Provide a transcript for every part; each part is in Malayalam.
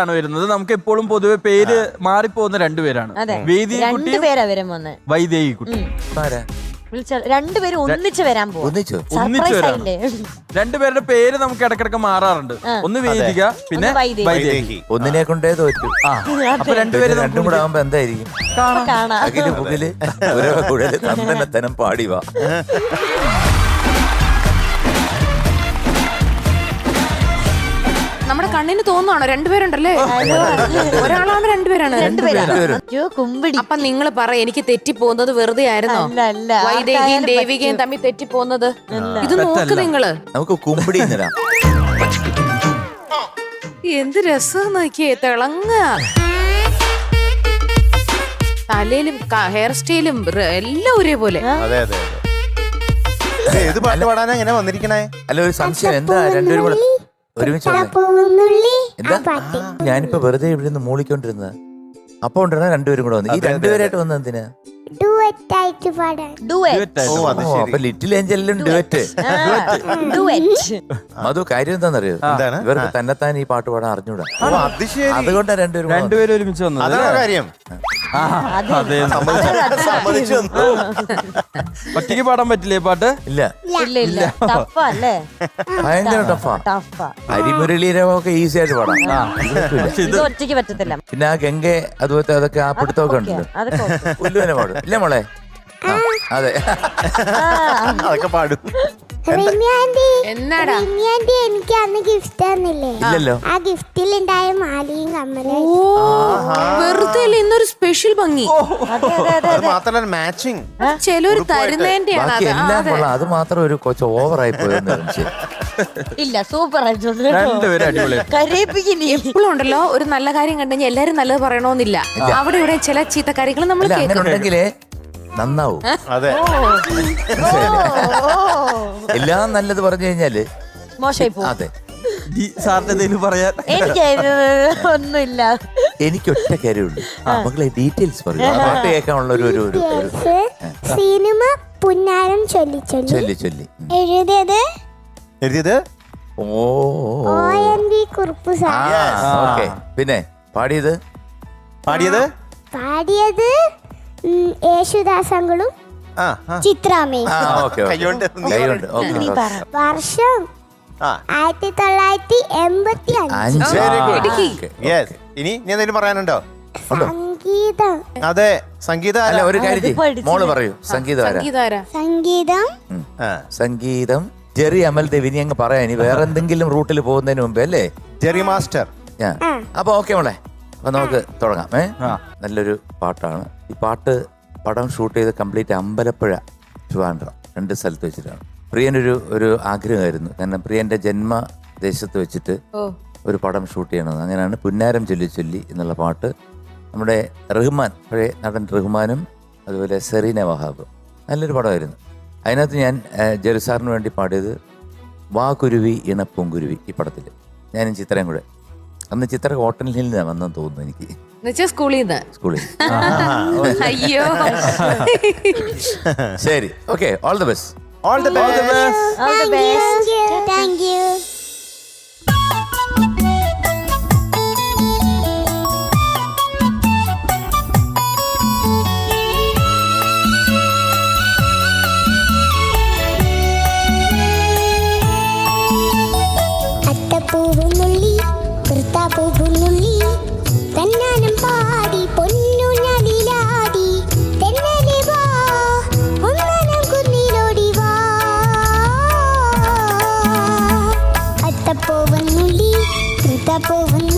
ആണ് വരുന്നത്. നമുക്ക് എപ്പോഴും പൊതുവെ പേര് മാറിപ്പോകുന്ന രണ്ടുപേരാണ്. രണ്ടുപേരാ വന്ന് വൈദേഹി കുട്ടി രണ്ടുപേരും ഒന്നിച്ച് വരാൻ പോകും ഒന്നിച്ചോ? ഒന്നിച്ച് സർപ്രൈസ് വരാണ്. ആയില്ലേ രണ്ടുപേരുടെ പേര് നമുക്ക് ഇടക്കിടക്ക് മാറാറുണ്ട്. ഒന്ന് വേദിക പിന്നെ ഒന്ന് വൈദേഹി. വൈദേഹി. ഒന്നിനെ കൊണ്ടേ തോറ്റു. ആ. അപ്പൊ രണ്ടുപേരും പിന്നെ രണ്ടും കൂടെ ആവുമ്പോ എന്തായിരിക്കും? കാണാം. കാണാം. അകിൽ പുകിൽ ഓരോ കുഴൽ തന്നനത്തനം പാടി നമ്മുടെ കണ്ണിന് തോന്നുവാണോ? രണ്ടുപേരുണ്ടല്ലേ? ഒരാളാണ് രണ്ടുപേരാണ്. രണ്ടുപേരാ അയ്യോ കുമ്പിടി. അപ്പൊ നിങ്ങൾ പറ എനിക്ക് തെറ്റിപ്പോകുന്നത് വെറുതെ ആയിരുന്നോ? അല്ല അല്ല. വൈദേഹിയും ആർക്കായാലും ദേവികയും തമ്മിൽ തെറ്റിപ്പോകുന്നത്? ഇത് നോക്ക്. നിങ്ങൾ. നമുക്ക് കുമ്പിടി എന്ത് രസം നോക്കിയേ തിളങ്ങ. തലയിലും ഹെയർ സ്റ്റൈലും എല്ലാം ഒരേപോലെ. അതെ അതെ അതെ. ഇത് ഏത് പാട്ട് പാടാനാ ഇങ്ങനെ വന്നിരിക്കണേ? അല്ല ഒരു സംശയം. എന്താ രണ്ടുപേരും കൂടെ? ഒരുമിച്ച് ഞാനിപ്പോ വെറുതെ ഇവിടെ നിന്ന് മൂളിക്കൊണ്ടിരുന്നത്. അപ്പൊ ഉണ്ടായിരുന്ന രണ്ടുപേരും കൂടെ വന്നു. ഈ രണ്ടുപേരായിട്ട് വന്ന എന്തിനാ? അപ്പൊ ലിറ്റിൽ ഏഞ്ചലിലും ഡുവറ്റ്. മധു കാര്യം എന്താണെന്നറിയോ? എന്താണ്? ഇവർക്ക് തന്നെത്താൻ ഈ പാട്ട് പാടാൻ അറിഞ്ഞൂടാ. അതുകൊണ്ടാണ് രണ്ടുപേരും. രണ്ടുപേരും ഒരുമിച്ച് വന്നത് അതാണ് കാര്യം. അതെ. സമ്മതിച്ചു തന്നു. ഒറ്റയ്ക്ക് പാടാൻ പറ്റില്ലേ പാട്ട്? ഇല്ല. ഇല്ല ഇല്ല. ടഫാ അല്ലേ ഭയങ്കര ടഫാ ടഫാ. ഹരിമുരളീരവൊക്കെ ഈസി ആയിട്ട് പാടാം. ഇത് ഒറ്റയ്ക്ക് പറ്റത്തില്ല. പിന്നെ ആ ഗംഗ അതുപോലത്തെ അതൊക്കെ ആ പിടുത്തമൊക്കെ ഉണ്ട്. പുല്ലുവനെ പാടും. ഇല്ലേ മോളെ. അതെ. അതൊക്കെ പാടും. എന്നാടാ? ആന്റി എനിക്ക് അന്ന് ഗിഫ്റ്റ് തന്നില്ലേ? ഇല്ലല്ലോ. ആ ഗിഫ്റ്റിൽ ഉണ്ടായ മാലയും കമ്മലും ഓ വെറുതെ അല്ലേ ഇന്നൊരു സ്പെഷ്യൽ ഭംഗി. അതെ അതെ അതെ അത് മാത്രമല്ല മാച്ചിങ് ചിലര് ബാക്കി എല്ലാം അതെ. കൊള്ളാം. അത് മാത്രം ഒരു കൊച്ചു ഓവറായി പോയെന്ന് ഇല്ല സൂപ്പർ രണ്ടുപേരും അടിപൊളി. കരയിപ്പിക്കിനി എപ്പോഴും ഉണ്ടല്ലോ ഒരു നല്ല കാര്യം കണ്ടു കഴിഞ്ഞാൽ എല്ലാരും നല്ലത് പറയണമെന്നില്ല അവിടെ ഇവിടെ ചില ചീത്ത കാര്യങ്ങൾ നമ്മൾ അങ്ങനെ കേൾക്കും ഉണ്ടെങ്കിലേ നന്നാവും. അതെ. എല്ലാം നല്ലത് പറഞ്ഞു കഴിഞ്ഞാൽ മോശമായി പോകും അതെ. എന്തെങ്കിലും പറയാൻ? എനിക്ക് ഒന്നുമില്ല. എനിക്ക് ഒറ്റ കാര്യമുള്ളൂ. മക്കളെ ഡീറ്റെയിൽസ് പറയൂ. ആ പാട്ട് കേൾക്കാനുള്ള ഒരു ഒരു സിനിമ പുന്നാരം ചൊല്ലി ചൊല്ലി. ചൊല്ലി. എഴുതിയത്? എഴുതിയത്? ഓ. കുറുപ്പ് സാർ. ഓക്കെ. പിന്നെ പാടിയത്? പാടിയത്? പാടിയത് യേശുദാസങ്ങളും ഓക്കെ കൈകൊണ്ട് കൈകൊണ്ട് വർഷം ആ. ആയിരത്തി തൊള്ളായിരത്തി എൺപത്തി അഞ്ച് ഇനി നീ എന്തെങ്കിലും പറയാനുണ്ടോ? സംഗീതം. അതെ സംഗീത അല്ല ഒരു കാര്യം. മോൾ പറയൂ സംഗീതം സംഗീതം ആ. സംഗീതം. ജെറി അമൽ ദേവ് ഇനി അങ്ങ് പറയാം. ഇനി വേറെ എന്തെങ്കിലും റൂട്ടിൽ പോകുന്നതിന് മുമ്പേ അല്ലേ? Jerry master. ഞാൻ അപ്പൊ ഓക്കെ മോളെ. അപ്പൊ നമുക്ക് തുടങ്ങാം. ഏ? നല്ലൊരു പാട്ടാണ്. ഈ പാട്ട് പടം ഷൂട്ട് ചെയ്ത് കംപ്ലീറ്റ് അമ്പലപ്പുഴ ട്രിവാൻഡ്രം രണ്ട് സ്ഥലത്ത് വെച്ചിട്ടാണ്. പ്രിയനൊരു ഒരു ആഗ്രഹമായിരുന്നു. കാരണം പ്രിയന്റെ ജന്മ ദേശത്ത് വെച്ചിട്ട് ഒരു പടം ഷൂട്ട് ചെയ്യണം അങ്ങനെയാണ് പുന്നാരം ചൊല്ലി ചൊല്ലി എന്നുള്ള പാട്ട്. നമ്മുടെ റഹ്മാൻ പഴയ നടൻ റഹ്മാനും അതുപോലെ സെറീന വഹാബ് നല്ലൊരു പടമായിരുന്നു. അതിനകത്ത് ഞാൻ ജെറുസാറിന് വേണ്ടി പാടിയത് വാ കുരുവി ഇണപ്പൂങ്കുരുവി ഈ പടത്തിൽ ഞാനും ചിത്രയും കൂടെ അന്ന് ചിത്ര കോട്ടണിൽ നിന്നാണ് വന്നെന്ന് തോന്നുന്നു എനിക്ക്. എന്നുവെച്ചാ സ്കൂളിൽ നിന്ന്. സ്കൂളിൽ അയ്യോ. ശരി okay all the best all the best All the best. Thank കൃത്താപ്പൂവുന്നുള്ളി തന്നാനം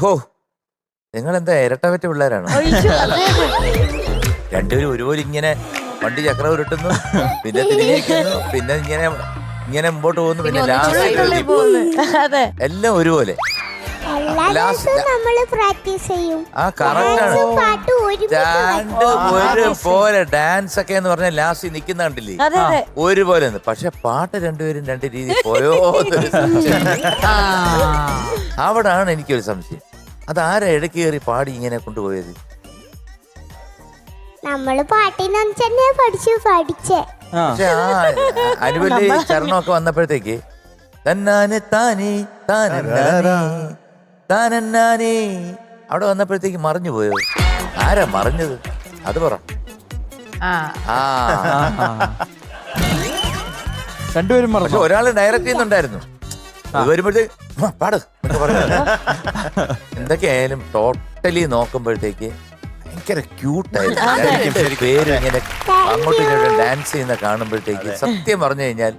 ഹോ നിങ്ങളെന്താ ഇരട്ടവറ്റ പിള്ളേരാണ്. രണ്ടുപേരും ഒരുപോലെ ഇങ്ങനെ വണ്ടി ചക്രം ഉരുട്ടുന്നു പിന്നെ തിരിഞ്ഞിരിക്കുന്നു പിന്നെ ഇങ്ങനെ ഇങ്ങനെ മുമ്പോട്ട് പോകുന്നു പിന്നെ ലാസ്റ്റ് എല്ലാം ഒരുപോലെ. ഡാൻസും ഒരുപോലെ ഒക്കെ എന്ന് പറഞ്ഞാൽ ലാസ്റ്റ് നിൽക്കുന്ന കണ്ടില്ലേ? ഒരുപോലെ പക്ഷെ പാട്ട് രണ്ടുപേരും രണ്ട് രീതി പോയോ. അവിടാണ് എനിക്കൊരു സംശയം. അത് ആരാ ഇടയ്ക്ക് കയറി പാടി ഇങ്ങനെ കൊണ്ടുപോയത്? നമ്മൾ പാട്ടിനെ തന്നെ പഠിച്ചു പഠിച്ചേ. ആ. പക്ഷെ ആ അനുവലി ചരണമൊക്കെ വന്നപ്പോഴത്തേക്ക് തന്നാനെ താനേ താനന്നാനേ താനന്നാനേ. അവിടെ വന്നപ്പോഴത്തേക്ക് മറിഞ്ഞു പോയത്. ആരാ മറിഞ്ഞത്? അത് പറ. ആ. ആ. രണ്ടുപേരും പക്ഷെ ഒരാൾ ഒരാൾ ഡയറക്റ്റ് ചെയ്യുന്നുണ്ടായിരുന്നു. വരുമ്പോഴത്തേക്ക് "ആ, പാട്. എന്തൊക്കെയായാലും ടോട്ടലി നോക്കുമ്പോഴത്തേക്ക് ഭയങ്കര ക്യൂട്ടായിരുന്നു പേര് ഇങ്ങനെ അങ്ങോട്ടും ഇങ്ങോട്ടും ഡാൻസ് ചെയ്യുന്ന കാണുമ്പോഴത്തേക്ക് സത്യം പറഞ്ഞു കഴിഞ്ഞാൽ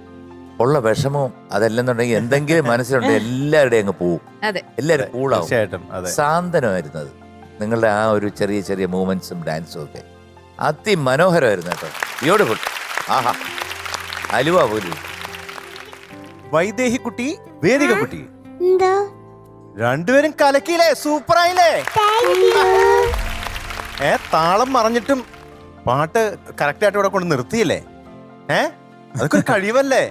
ഉള്ള വിഷമവും അതല്ലെന്നുണ്ടെങ്കിൽ എന്തെങ്കിലും മനസ്സിലുണ്ടെങ്കിൽ എല്ലാവരുടെയും അങ്ങ് പോവും. അതെ. എല്ലാവരും കൂളാവും. തീർച്ചയായിട്ടും അതെ. സാന്ത്വനമായിരുന്നു അത് നിങ്ങളുടെ ആ ഒരു ചെറിയ ചെറിയ മൂവ്മെന്റ്സും ഡാൻസും ഒക്കെ. അതിമനോഹരമായിരുന്നു കേട്ടോ. ബ്യൂട്ടിഫുൾ ആഹാ. അലുവ പോലും. വൈദേഹി കുട്ടി വേദിക കുട്ടി എന്താ? രണ്ടുപേരും കലക്കിയില്ലേ? സൂപ്പറായില്ലേ? ഏ താളം മറിഞ്ഞിട്ടും പാട്ട് കറക്റ്റ് ആയിട്ട് ഇവിടെ കൊണ്ട് നിർത്തിയില്ലേ? ഏ അതൊക്കെ ഒരു കഴിവല്ലേ?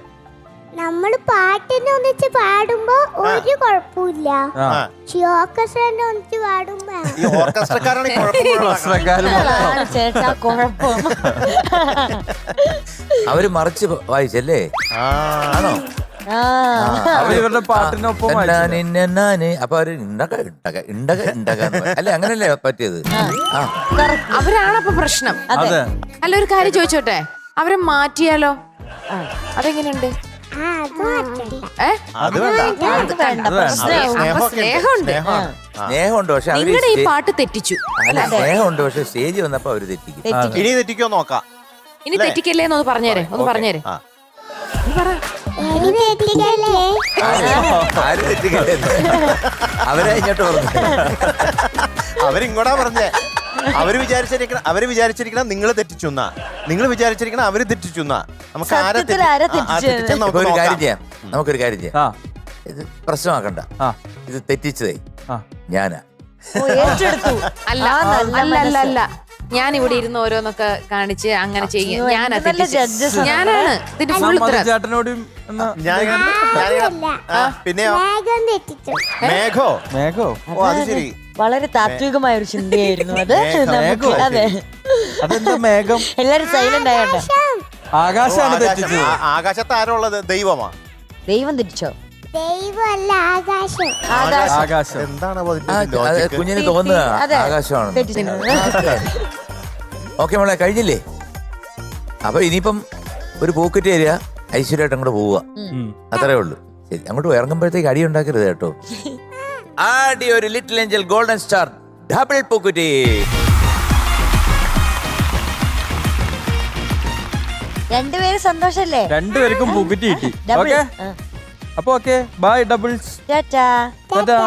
നമ്മൾ പാട്ടിനെ ഒന്നിച്ച് പാടുമ്പോ ഒരു കുഴപ്പമില്ല ഒന്നിച്ച് പാടുമ്പോ ഈ ഓർക്കസ്ട്രക്കാരാണ് ഈ കുഴപ്പമുള്ള പ്രശ്നക്കാര് മൊത്തം. അതാണ് ചേട്ടാ കുഴപ്പം. അവർ മറിച്ച് വായിച്ചല്ലേ? ആ, ആണോ? ആ. അവർ ഇവരുടെ പാട്ടിനൊപ്പം വായിച്ചില്ല. തന്നാനിന്നനാന്. അപ്പൊ അവർ ഇണ്ടക ഇണ്ടക ഇണ്ടക ഇണ്ടക എന്ന് പറയും. അല്ലേ അങ്ങനല്ലേ പറ്റിയത്? ആ. അവരാണപ്പൊ പ്രശ്നം. അതെ. അല്ല ഒരു കാര്യം ചോദിച്ചോട്ടെ? അവരെ മാറ്റിയാലോ? അതെങ്ങനെയുണ്ട്? ആ ഏ? അത് വേണ്ട. അത് വേണ്ട. അത് വേണ്ട. പ്രശ്നമാവും. അപ്പൊ സ്നേഹമുണ്ട്. സ്നേഹമാണ്. സ്നേഹമുണ്ട്. പക്ഷെ അവർ നിങ്ങളുടെ ഈ സ്റ്റേ- പാട്ട് തെറ്റിച്ചു. അല്ല സ്നേഹമുണ്ട്. പക്ഷെ സ്റ്റേജ് വന്നപ്പോ അവർ തെറ്റിക്കും. തെറ്റിക്കും. ഇനി തെറ്റിക്കോ നോക്കാം. ഇനി തെറ്റിക്കല്ലേ എന്നൊന്ന് പറഞ്ഞേരെ. ഒന്ന് ഓക്കേ. പറഞ്ഞേരെ. ആ. ആര് തെറ്റിക്കില്ലേ? അവരെ ഇങ്ങോട്ട് പറഞ്ഞു. അവരിങ്ങോട്ടാ പറഞ്ഞേ. അവർ വിചാരിച്ചിരിക്കണം അവർ വിചാരിച്ചിരിക്കണം നിങ്ങൾ തെറ്റിച്ചു എന്നാ. നിങ്ങൾ വിചാരിച്ചിരിക്കണം അവർ തെറ്റിച്ചു എന്നാ. നമുക്ക് ആരെ സത്യത്തിൽ തെറ്റി- ആരാ ആ, ആ, തെറ്റിച്ചത്? തെറ്റിച്ചെന്ന് നമുക്ക് ഒരു കാര്യം നോക്കാം. ചെയ്യാം നമുക്കൊരു കാര്യം ചെയ്യാം. ആ. ഇത് പ്രശ്നമാക്കണ്ട. ആ. ഇത് തെറ്റിച്ചതേ. ആ. ഞാനാ. ഓ, ഏറ്റെടുത്തു. അല്ല ആ, നല്ല അല്ല അല്ല മനസ്സ്. അല്ല. ഞാൻ ഇവിടെ ഇരുന്ന് ഓരോന്നൊക്കെ കാണിച്ച് അങ്ങനെ ചെയ്യും. അയ്യോ, ഞാനാ എന്ത് നല്ല judges ആണ്. ഞാനാണ്. ഇതിന്റെ ഫുൾ ഉത്തരം ചേട്ടനോടും എന്നാ ഞാൻ ആ, പിന്നെയോ വേഗം തെറ്റിച്ചു. മേഘോ? മേഘോ? ഓ അത് ശരി. വളരെ താത്വികമായ ഒരു ചിന്തയായിരുന്നു അത്. നമുക്ക്. അതെ. അതെന്താ മേഘം? എല്ലാരും സൈലന്റ് ആയോട്ടെ ആകാശാണ് ഓ, തെറ്റിച്ചത് ആ, ആകാശത്ത് ആരുള്ളത് ഉള്ളത് ദൈവമാ. ദൈവം തിരിച്ചോ? ദൈവമല്ല ആകാശം. ആകാശം. ആകാശം. എന്താണ് അതിന്റെ അത്? കുഞ്ഞിന് തോന്നുക അതെ. ആകാശമാണ്. ഓക്കെ. മോളെ കഴിഞ്ഞില്ലേ? അപ്പൊ ഇനിയിപ്പം ഒരു പോക്കറ്റ് ഏരിയ ഐശ്വര്യമായിട്ട് അങ്ങോട്ട് പോവുക. ഉം. അത്രേ ഉള്ളൂ. ശരി അങ്ങോട്ട് ഇറങ്ങുമ്പോഴത്തേക്ക് അടി ഉണ്ടാക്കരുത് കേട്ടോ. ആടി ഒരു little angel golden star double പൂക്കുറ്റി. രണ്ടുപേരും സന്തോഷല്ലേ? രണ്ടുപേർക്കും പൂക്കുറ്റി കിട്ടി. ഓക്കെ? അപ്പൊ ഓക്കെ ബൈ ഡബിൾസ്. ടാറ്റാ. ടാറ്റാ.